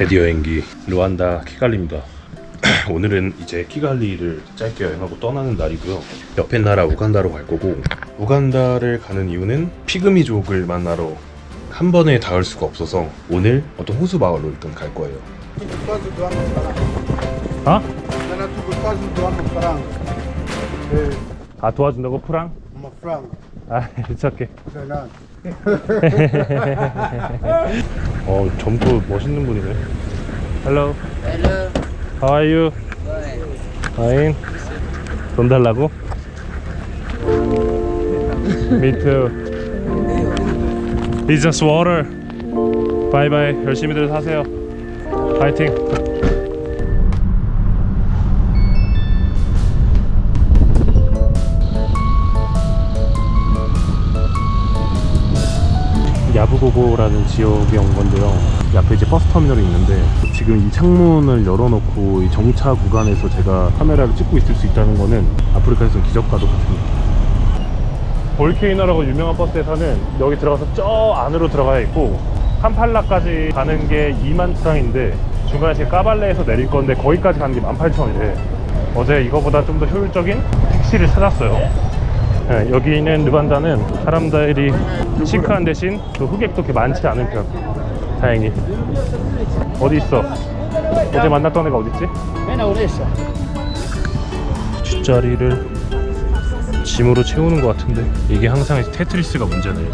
대디 여행기 루안다 키갈리입니다. 오늘은 이제 키갈리를 짧게 여행하고 떠나는 날이고요. 옆에 나라 우간다로 갈 거고 우간다를 가는 이유는 피그미족을 만나러 한 번에 닿을 수가 없어서 오늘 어떤 호수 마을로 일단 갈 거예요. Farang. 아? 아 도와준다고 프랑? uma franga. 아 괜찮게. 어 젊고 멋있는 분이네. Hello. Hello. How are you? Fine. 돈 달라고? Me too. It's just water. Bye bye. 열심히들 사세요. 파이팅. 고고라는 지역에 온 건데요. 이 앞에 이제 버스 터미널이 있는데 지금 이 창문을 열어놓고 이 정차 구간에서 제가 카메라를 찍고 있을 수 있다는 거는 아프리카에서는 기적과도 같습니다. 볼케이노라고 유명한 버스에 서는 여기 들어가서 저 안으로 들어가야 있고 캄팔라까지 가는 게 2만 프랑인데 중간에 지금 까발레에서 내릴 건데 거기까지 가는 게 18,000원이래. 어제 이거보다 좀 더 효율적인 택시를 찾았어요. 네, 여기는 르반다는 사람들이 시크한 대신 또 흑액도 그렇게 많지 않은 편. 다행히. 어디 있어? 어제 만났던 애가 어디 있지? 뒷자리를 짐으로 채우는 것 같은데 이게 항상 테트리스가 문제네.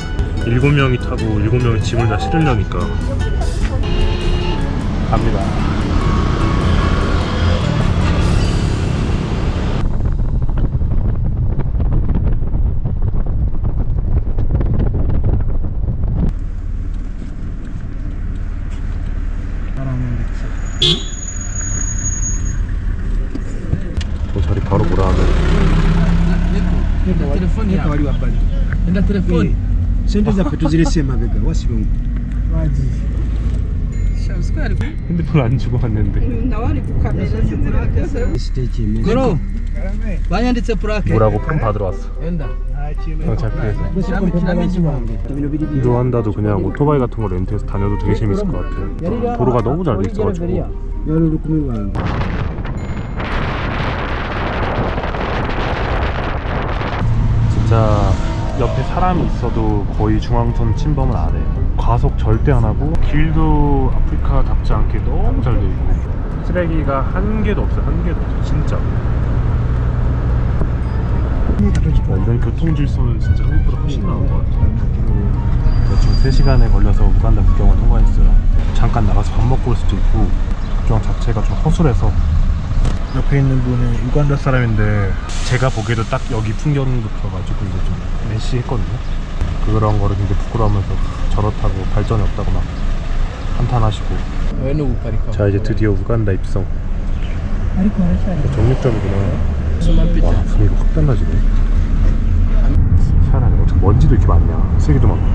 일곱 명이 타고 일곱 명이 짐을 다 실으려니까. 갑니다. Eka hapa. wali wa pale. Enda telefoni. Sente zaffe tuzirese emabega Shamskari. 핸드폰 안 주고 왔는데 Goro. Banyanditse purake. 뭐라고 폰 받으러 왔어. 어, biri 루안다도 그냥 오토바이 같은 거 렌트해서 다녀도 되게 재밌을 것 같아요. 도로가 너무 잘 돼 있어가지고. yali olukumi lwange 진짜 옆에 사람이 있어도 거의 중앙선 침범을 안 해. 과속 절대 안 하고 길도 아프리카답지 않게 너무 잘 돼 있고 쓰레기가 한 개도 없어요. 한 개도 없어요. 진짜. 와, 이런 교통 질서는 진짜 한국보다 훨씬 나은 것 같아요. 네, 지금 3시간에 걸려서 우간다 국경을 통과했어요. 잠깐 나가서 밥 먹고 올 수도 있고 국경 자체가 좀 허술해서 옆에 있는 분은 우간다 사람인데 제가 보기에도 딱 여기 풍경부터가지고 이제 좀 메시했거든요. 그런 거를 굉장히 부끄러워하면서 저렇다고 발전이 없다고 막 한탄하시고. 자 이제 드디어 우간다 입성. 정육점이구나. 와 분위기가 확 달라지네. 희한하네 어떻게 먼지도 이렇게 많냐. 쓰레기도 많고.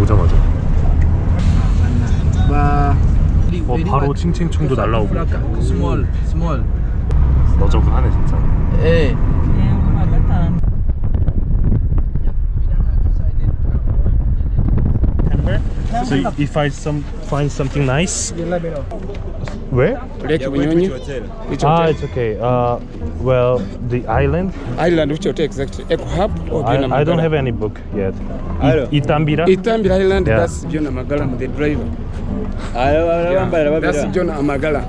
오자마자. Ba. 어 바로 칭칭총도 날라오고. Small, small. 너저분하네 진짜 Eh. So if I some find something nice where? Lake Bunyonyi. Which Ah, hotel? it's okay. Uh, well, the island. Island, which hotel exactly? Eco Hub or I, Biona I don't Magala? have any book yet. I, Itambira. Itambira Island, Yeah. that's Biona Magala, the driver. Yeah, that's Biona Magala.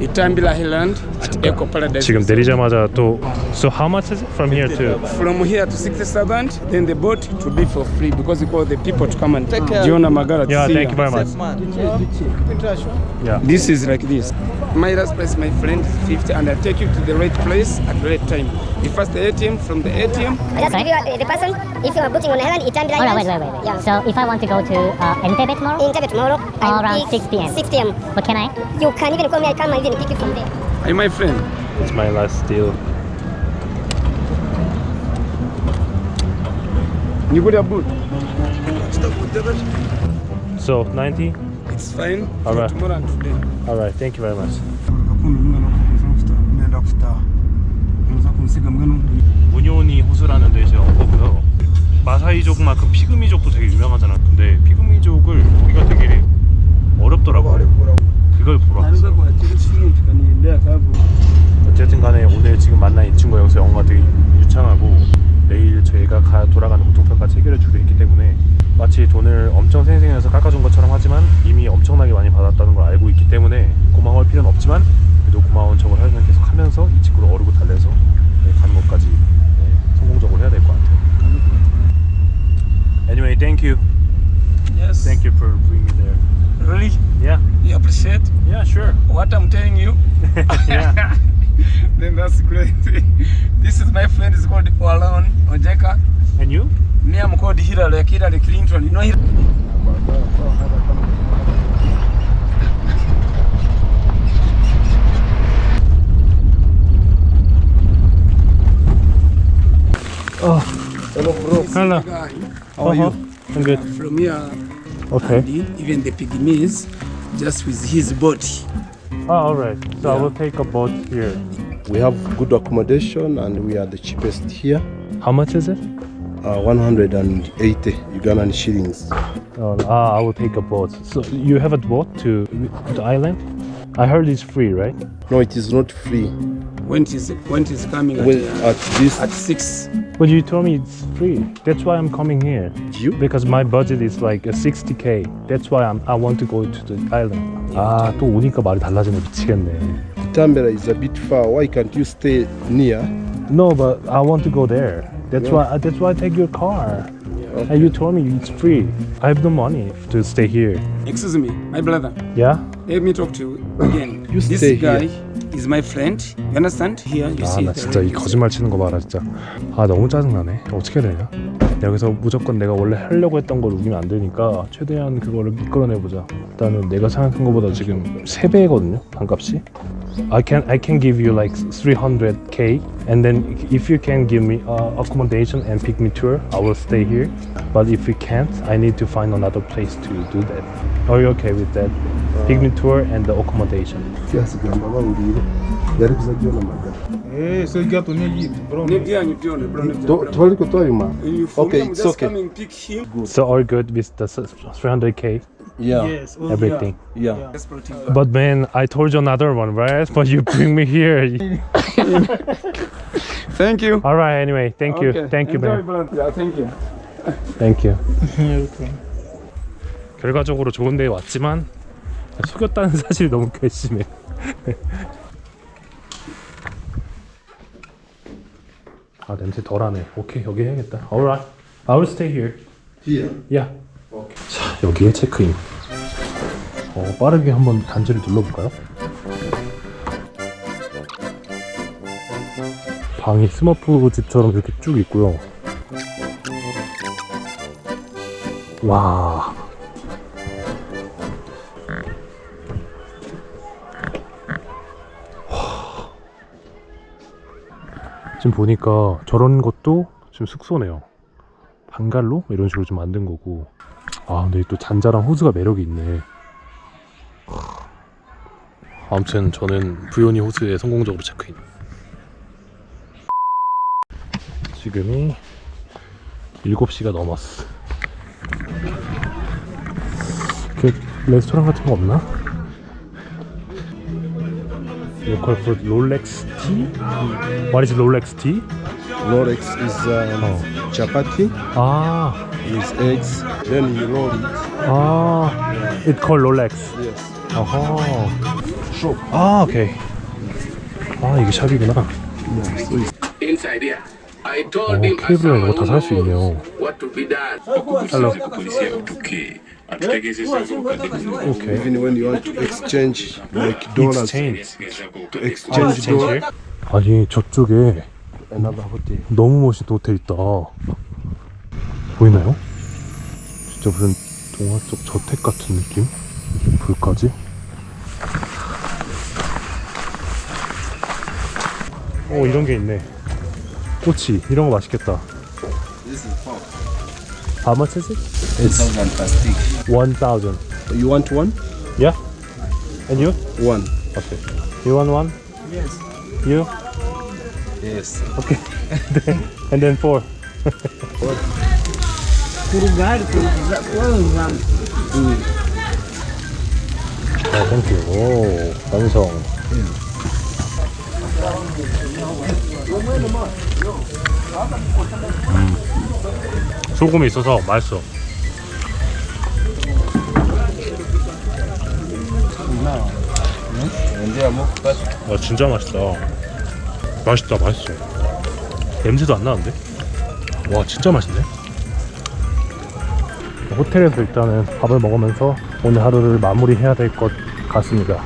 Itambira Island at Eco Paradise. 지금 내리자마자 또. So how much is it from here to? From here to 60,000, then the boat it will be for free because we call the people to come and take Biona Magala to Yeah, see thank you her. very much. Yeah. This is like this. My last place, my friend, is 50, and I take you to the right place at the right time. You first the ATM, from the ATM, Just if you are the person, if you are booking on island, Itambira All right, Island. wait, wait, wait, wait. Yeah. So if I want to go to uh, Entebbe tomorrow, in Tibet tomorrow, I will Around 6 p.m. 6 p.m. but can I? You can even call me. I come and even pick you from there. are you my friend? It's my last deal. You got a boot? So 90. It's fine. All right. Tomorrow and today. All right. Thank you very much. 무니오니 호수라는 데 이제 온 거고요. 마사이족만큼 피그미족도 되게 유명하잖아. 근데 피그미족을 보기가 되게 어렵더라고요. 그거 그걸 보러 kavu. 어쨌든 간에 오늘 지금 만난 이 친구가 여기서 영어가 되게 유창하고 내일 저희가 가, 돌아가는 교통편까지 해결해 주기로 했기 때문에 마치 돈을 엄청 생생해서 깎아준 것처럼 하지만 이미 엄청나게 많이 받았다는 걸 알고 있기 때문에 고마워할 필요는 없지만 그래도 고마운 척을 하면 계속 하면서 이 친구를 어르고 달래서 네, 가는 것까지 네, 성공적으로 해야 될 것 같아요. Anyway, thank you. Yes. Thank you for bringing me there. Really? Yeah, You appreciate yeah, sure. what I'm telling you? yeah. then that's crazy. this is my friend is called Walon Ojeka. And you? Me I'm called Hillary Hillary Clinton. You know Hillary? Hello bro. Hello. How are you? I'm good. From here, Okay. even the pygmies, just with his body. Oh, all right. So I will take a boat here. We have good accommodation and we are the cheapest here. How much is it? Uh, 180 Ugandan shillings. Oh, ah, I will take a boat. So you have a boat to the island? I heard it's free, right? No, it is not free. When it is when it is coming at, Well, uh, at this, at six. But you told me it's free. That's why I'm coming here. you? Because my budget is like a 60k. That's why I'm, I want to go to the island. 아, 또 오니까 말이 달라지네. 미치겠네. Tambera is a bit far. Why can't you stay near? No, but I want to go there. That's why that's why I take your car. And you told me it's free. I have the money to stay here. Excuse me, my brother. Yeah? Let me talk to you again. You this stay guy is my friend. You understand? Here you 아, see. 나 the 진짜 이 red 거짓말 치는 거 봐라 진짜. 아, 너무 짜증 나네. 어떻게 해야 되냐? 여기서 무조건 내가 원래 하려고 했던 걸 우기면 안 되니까 최대한 그거를 미끌어내보자. 일단은 내가 생각한 것보다 지금 3배거든요, 반값이. I can I can give you like 300k and then if you can give me uh, accommodation and pick me tour, I will stay here. But if you can't, I need to find another place to do that. Are you okay with that? Pick me tour and the accommodation. Kyasigamba bawulire yali kuzajja na magana Ne dia you do ne bro. ne dia, bro. twaliko twayuma You for Okay, me, I'm it's just okay. coming pick him. So are you good with the 300k? yeah Everything. yeah Let's put him. But man, I told you another one, right? But you bring me here. Thank you. All right. Anyway, thank you. Okay, Thank you, enjoy, man. brother. Yeah, thank you. Thank you. 결과적으로 좋은 데에 왔지만 속였다는 사실이 너무 괘씸해. 아 냄새 덜하네. 오케이 여기 해야겠다. Alright, I will stay here. here Yeah. 자 여기에 체크인. 어, 빠르게 한번 단지를 눌러볼까요? 방이 스머프 집처럼 이렇게 쭉 있고요. 와. 지금 보니까 저런 것도 지금 숙소네요. 방갈로 이런 식으로 좀 만든 거고. 아, 근데 또 잔잔한 호수가 매력이 있네. 아무튼 저는 부요니 호수에 성공적으로 체크인. 지금이 7시가 넘었어. 그 레스토랑 같은 거 없나? 로컬 푸드 롤렉스 티? What is 롤렉스 티? Rolex is um, 어. chapati 아, with eggs then you roll it 아, it called 롤렉스. yes 어허. 아, 오케이. 아, 이게 샵이구나. yeah so it's inside here. I told 어, him as 케이블이랑 이거 someone 다살수 who 있네요. knows what to be done. Hello. 오케 이. even when you want to exchange like dollars Exchange. to exchange dollar 아니, 저쪽에 another hotel 너무 멋있는 호텔 있다. 보이나요? 진짜 무슨 동화 속 저택 같은 느낌? 불까지? 오 이런 게 있네. 꼬치 이런 거 맛있겠다. How much is it? It's 1,000 plastic. 1,000. You want one? Yeah. And you? One. Okay. You want one? Yes. You? Yes. Okay. and then four. four. Oh, thank you. Oh, that's all. Mm. 소금이 있어서 맛있어. 와 진짜 맛있다. 맛있다, 맛있어. 냄새도 안 나는데? 와 진짜 맛있네. 호텔에서 일단은 밥을 먹으면서 오늘 하루를 마무리해야 될 것 같습니다.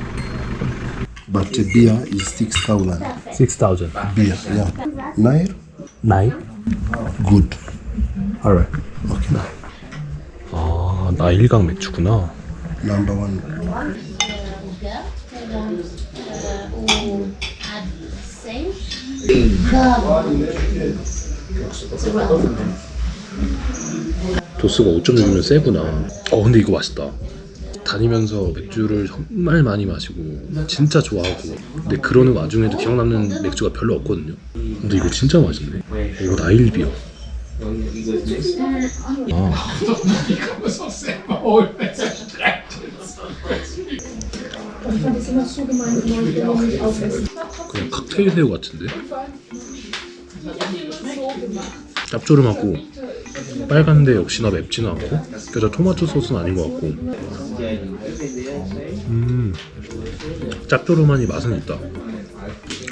But the beer is 6,000. 6,000. Beer, yeah. Nair? 나이? Good. Alright. Okay. 아, 나일강 맥주구나. Number one. 도수가 5.6면 세구나. 어, 근데 이거 맛있다. 다니면서 맥주를 정말 많이 마시고 진짜 좋아하고 근데 그러는 와중에도 기억 남는 맥주가 별로 없거든요. 근데 이거 진짜 맛있네. 이거 나일비어. 아. 그냥 칵테일 새우 같은데? 짭조름하고 빨간데 역시나 맵지는 않고 그래서 토마토 소스는 아닌 것 같고 음 짭조름하니 맛은 있다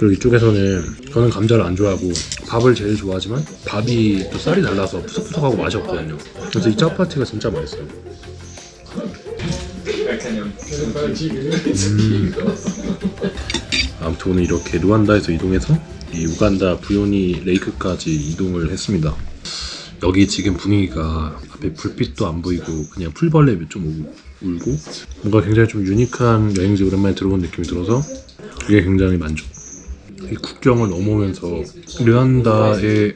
그리고 이쪽에서는 저는 감자를 안 좋아하고 밥을 제일 좋아하지만 밥이 또 쌀이 달라서 푸석푸석하고 맛이 없거든요 그래서 이 짜파티가 진짜 맛있어요 음. 아무튼 오늘 이렇게 루안다에서 이동해서 이 우간다 부요니 레이크까지 이동을 했습니다. 여기 지금 분위기가 앞에 불빛도 안 보이고 그냥 풀벌레 좀 우- 울고 뭔가 굉장히 좀 유니크한 여행지 오랜만에 들어본 느낌이 들어서 그게 굉장히 만족. 이 국경을 넘어오면서 르안다의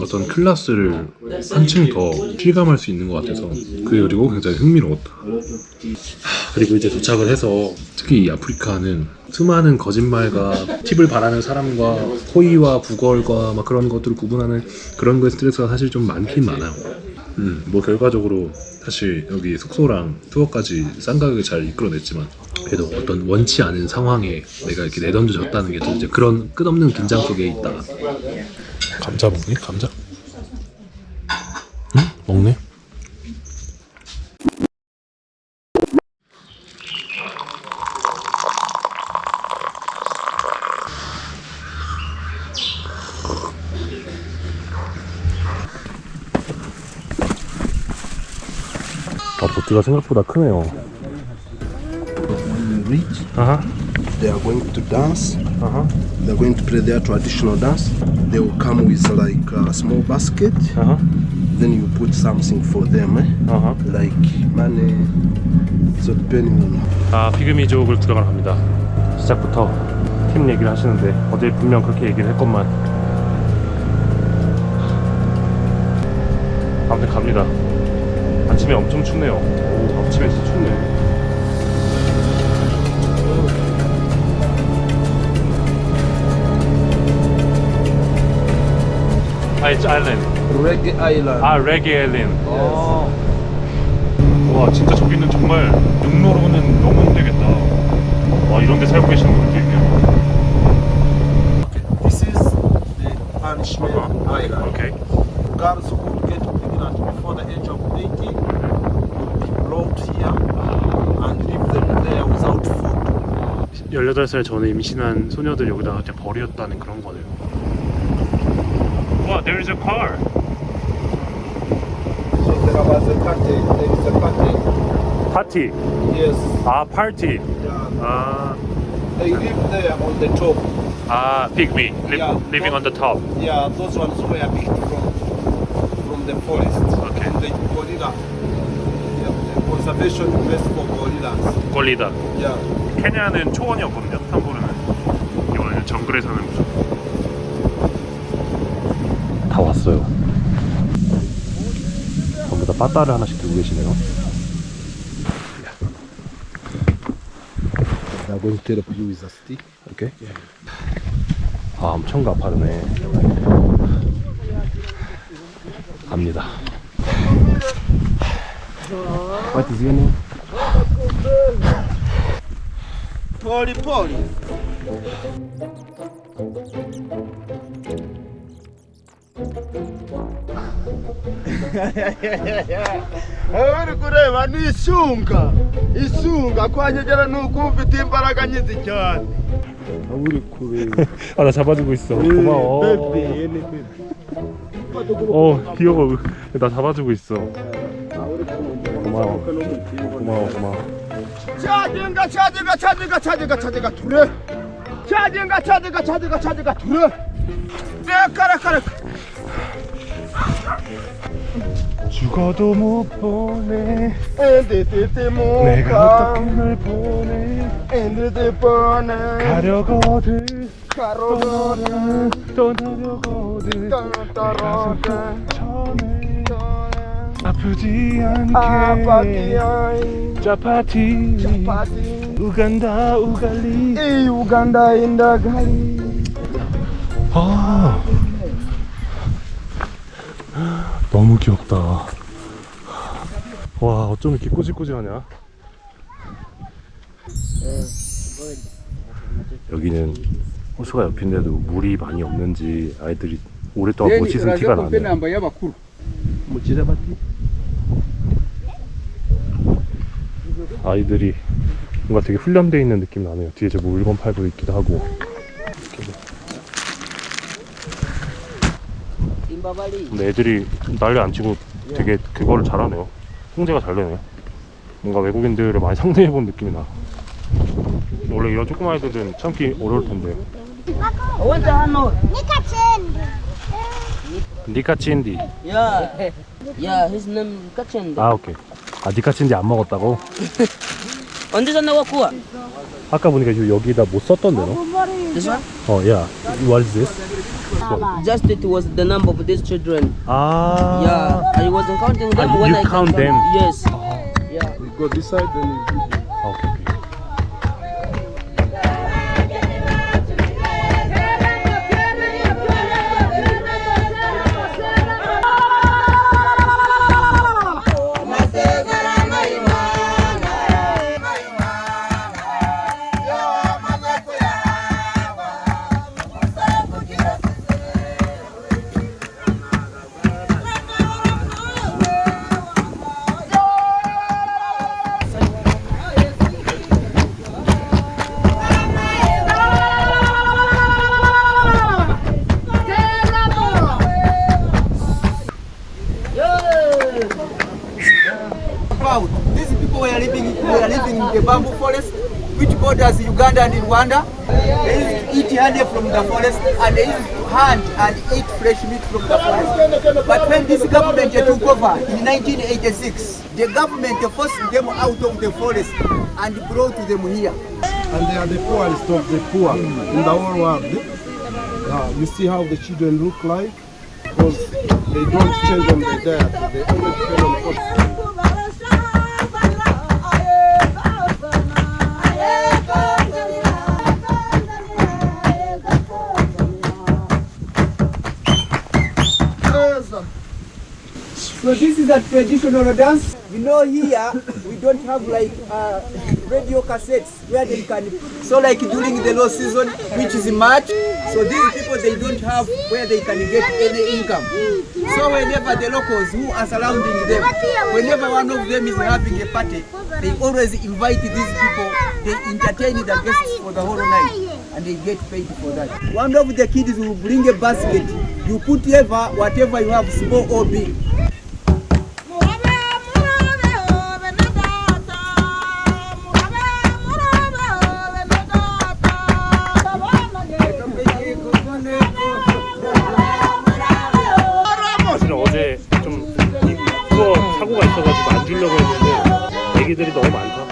어떤 클라스를 한층 더 실감할 수 있는 것 같아서 그게 그리고 굉장히 흥미로웠다. 하, 그리고 이제 도착을 해서 특히 이 아프리카는 수많은 거짓말과 팁을 바라는 사람과 호의와 부걸과 막 그런 것들을 구분하는 그런 거에 스트레스가 사실 좀 많긴 많아요. 음, 뭐 결과적으로 사실 여기 숙소랑 투어까지 싼 가격에 잘 이끌어냈지만 그래도 어떤 원치 않은 상황에 내가 이렇게 내던져졌다는 게또 이제 그런 끝없는 긴장 속에 있다. 감자 먹니? 감자? 응? 먹네. 아, 보트가 생각보다 크네요. Reach, 아하, they are going to dance. 아하, They're going to play their traditional dance. They will come with like a small basket. 아하, Then you put something for them, eh? 아하. like money. So depending on 아, 피그미족을 들어가러 갑니다. 시작부터 팀 얘기를 하시는데 어제 분명 그렇게 얘기를 했건만 아무튼 갑니다. 아침에 엄청 춥네요. 오, 아침에 진짜 춥네. 아이츠 아일랜드. Reggae Island. 아, 레게 아일랜드. 와, 진짜 저기는 정말 육로로는 너무 힘들겠다. 와, 이런 데 살고 계시는 분들 있네요. This is the punishment island. 오케 pregnant before the age of 18 will be brought here and leave them there without food. 18살 전에 임신한 소녀들 여기다가 그냥 버렸다는 그런 거네요. 와, there is a car. So there was a party. There is a party. 파티. Yes. 아, 파티. Yeah. 아, They live there on the top. 아, pygmy. Liv, Yeah. living on the top. Yeah, those ones were picked from the forest. Okay. And the gorilla. Yeah, the conservation place for gorillas. 꼴리다. Yeah. 케냐는 초원이 없거든요. 탐보르는. 이거는 정글에 사는 곳. 다 왔어요. 전부 다 빠따를 하나씩 들고 계시네요. they're going to help you with a stick. 오케이. 아, 엄청 가파르네. 갑니다. What is your name? Poli poli. uri kureba ni isunga isunga kwanyegera ni uko ufite imbaraga nyinshi cyane uri kureba 아나 잡아주고 있 어어 귀여워. 나 잡아주고 있어. 고마워. 고마워 고마워. 차진가 차진가 차진가 차진가 둘에. 차진가 차진가 차진가 차진가 둘에. 네 까락까락 죽어도 못 보내. 엔데데데 내가. 어떻게 널 보내 엔데데 보네 가려거든 가로로네 떠나려거든 따라따라따 처음에 아프지 않게. 아파티아이. 짜파티. 파티. 우간다 우갈리. 이 우간다 인다가리. 아. 너무 귀엽다. 와 어쩜 이렇게 꼬질꼬질하냐 여기는 호수가 옆인데도 물이 많이 없는지 아이들이 오랫동안 못 씻은 티가 나네 아이들이 뭔가 되게 훈련되어 있는 느낌 나네요 뒤에 저 물건 팔고 있기도 하고 근데 애들이 난리 안 치고 되게 그거를 잘하네요. 통제가 잘 되네요. 뭔가 외국인들을 많이 상대해 본 느낌이 나. 원래 이런 조그만 아이들은 참기 어려울 텐데. 니카친디. Yeah, yeah, his name Kachende. 아 오케이. 아 니카친디 안 먹었다고? 언제 전에 왔고? 아까 보니까 요- 여기다 못 썼던데 너? This one? 어, 야. What is this? Just it was the number of these children. 아. Yeah, I wasn't counting them Ah, when you I count them? Yes. Yeah. You go this side then you 아, Proud. These people were living, were living in the bamboo forest which borders Uganda and Rwanda. They used to eat honey from the forest and they used to hunt and eat fresh meat from the forest. But when this government took over in 1986, the government forced them out of the forest and brought them here. And they are the poorest of the poor in the whole world. Uh, you see how the children look like? Because they don't change on the diet. They only depend on food. So this is a traditional dance. You know here we don't have like uh, radio cassettes where they can. So like during the low season, which is March, so these people they don't have where they can get any income. So whenever the locals who are surrounding them, whenever one of them is having a party, they always invite these people. They entertain the guests for the whole night, and they get paid for that. One of the kids will bring a basket. You put ever whatever you have, small or big. 어제 좀 이거 사고가 있어가지고 안 주려고 했는데 애기들이 너무 많다.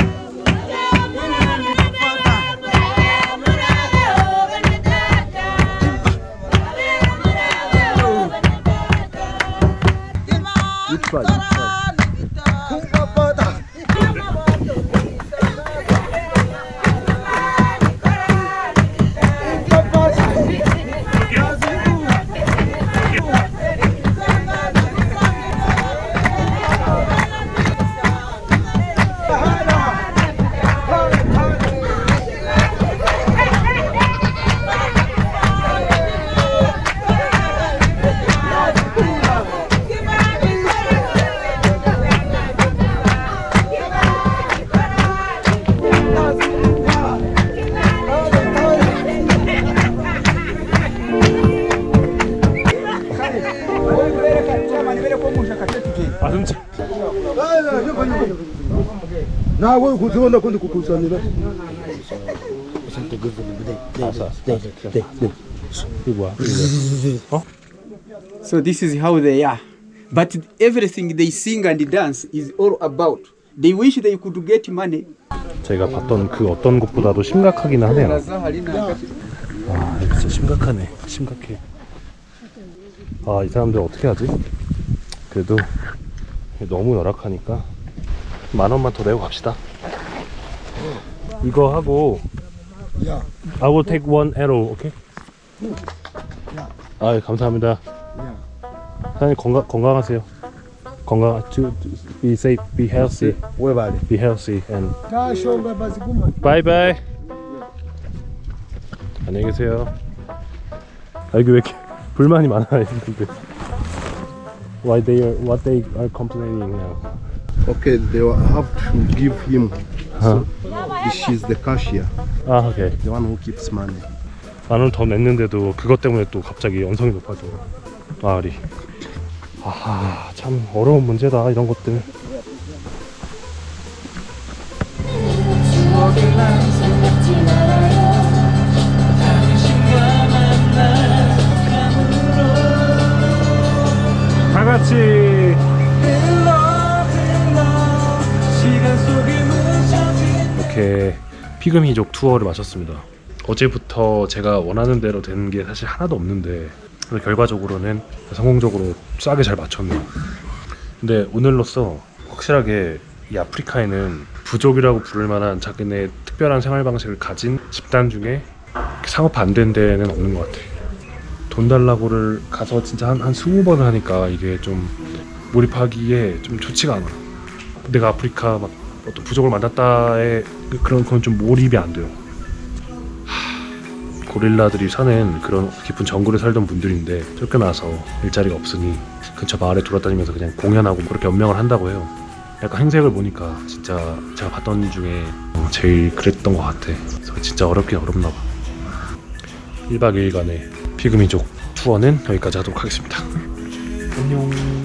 나왜 고등어 나 근데. 이거 뭐야? So this is how they are. But everything they sing and dance is all about. They wish they could get money. 저희가 봤던 그 어떤 것보다도 심각하긴 하네요. 아, 이거 진짜 심각하네. 심각해. 아, 이 사람들 어떻게 하지? 그래도 너무 열악하니까 만 원만 더 내고 갑시다. 이거 하고 I will take one arrow, 오케이? 아, 감사합니다. 사장님 건강 건강하세요. 건강, to, to be safe, be healthy, 왜 말이? be healthy, and 자, 쇼가 바지 구만. 바이바이. 안녕히 계세요. 아 여기 왜 이렇게 불만이 많아 있는데? Why they are what they are complaining now? Okay, they will have to give him. So, she's the cashier, 아 오케이. the one who keeps money. 만원 더 냈는데도 그것 때문에 또 갑자기 연성이 높아져. 마을이. 아하 참 어려운 문제다 이런 것들. 다 피그미족 투어를 마쳤습니다. 어제부터 제가 원하는 대로 된게 사실 하나도 없는데 결과적으로는 성공적으로 싸게 잘 맞췄네요. 근데 오늘로써 확실하게 이 아프리카에는 부족이라고 부를 만한 자기네 특별한 생활 방식을 가진 집단 중에 상업 안 된 데는 없는 것 같아. 돈 달라고를 가서 진짜 한, 한 20번을 하니까 이게 좀 몰입하기에 좀 좋지가 않아. 내가 아프리카 막 어떤 부족을 만났다에 그- 그런 건 좀 몰입이 안 돼요. 하, 고릴라들이 사는 그런 깊은 정글에 살던 분들인데 쫓겨나서 일자리가 없으니 근처 마을에 돌아다니면서 그냥 공연하고 그렇게 연명을 한다고 해요. 약간 행색을 보니까 진짜 제가 봤던 중에 제일 그랬던 것 같아. 진짜 어렵긴 어렵나 봐. 1박 2일간의 피그미족 투어는 여기까지 하도록 하겠습니다. 안녕.